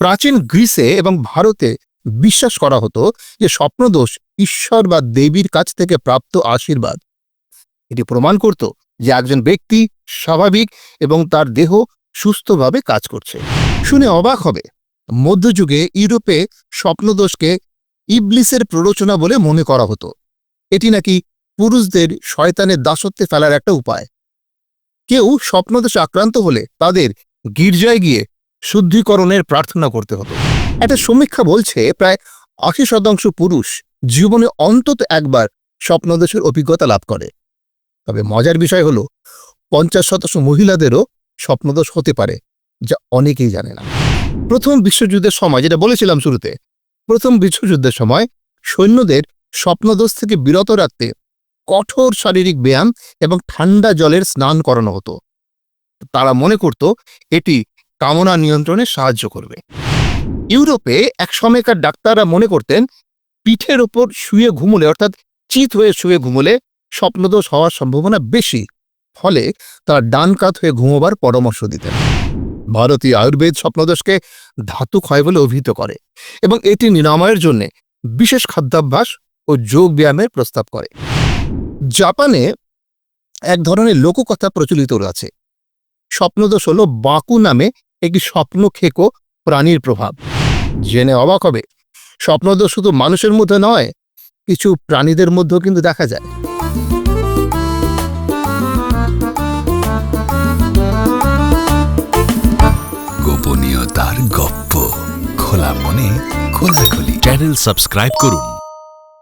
প্রাচীন গ্রিসে এবং ভারতে বিশ্বাস করা হতো যে স্বপ্নদোষ ঈশ্বর বা দেবীর কাছ থেকে প্রাপ্ত আশীর্বাদ। এটি প্রমাণ করত যে একজন ব্যক্তি স্বাভাবিক এবং তার দেহ সুস্থভাবে কাজ করছে। শুনে অবাক হবে। মধ্যযুগে ইউরোপে স্বপ্নদোষকে ইবলিসের প্ররোচনা বলে মনে করা হতো। এটি নাকি পুরুষদের শয়তানের দাসত্বে ফেলার একটা উপায়। কেউ স্বপ্নদোষে আক্রান্ত হলে তাদের গির্জায় গিয়ে শুদ্ধিকরণের প্রার্থনা করতে হতো। একটা সমীক্ষা বলছে প্রায় আশি শতাংশ পুরুষ জীবনে অন্তত একবার স্বপ্নদোষের অভিজ্ঞতা লাভ করে। তবে মজার বিষয় হলো, পঞ্চাশ শতাংশ মহিলাদেরও স্বপ্নদোষ হতে পারে, যা অনেকেই জানে না। প্রথম বিশ্বযুদ্ধের সময়, যেটা বলেছিলাম শুরুতে, প্রথম বিশ্বযুদ্ধের সময় সৈন্যদের স্বপ্নদোষ থেকে বিরত রাখতে কঠোর শারীরিক ব্যায়াম এবং ঠান্ডা জলের স্নান করানো হতো। তারা মনে করত, এটি কামনা নিয়ন্ত্রণে সাহায্য করবে। ইউরোপে এক সময়কার ডাক্তাররা মনে করতেন, পিঠের ওপর শুয়ে ঘুমলে, অর্থাৎ চিত হয়ে শুয়ে ঘুমলে স্বপ্নদোষ হওয়ার সম্ভাবনা বেশি। ফলে তারা ডান কাত হয়ে ঘুমোবার পরামর্শ দিতেন। ভারতীয় আয়ুর্বেদ স্বপ্নদোষকে ধাতু ক্ষয় বলে অভিহিত করে এবং এটি নিরাময়ের জন্য বিশেষ খাদ্যাভ্যাস ও যোগ ব্যায়ামের প্রস্তাব করে। জাপানে এক ধরনের লোককথা প্রচলিত আছে স্বপ্নদোষ হল বাকু নামে একটি স্বপ্ন খেকো প্রাণীর প্রভাব? জেনে অবাক হবে। স্বপ্নদোষ শুধু মানুষের মধ্যে নয়, কিছু প্রাণীদের মধ্যেও কিন্তু দেখা যায়। গোপনীয়তার গপ্প। খোলা মনে খোলাখুলি। চ্যানেল সাবস্ক্রাইব করুন।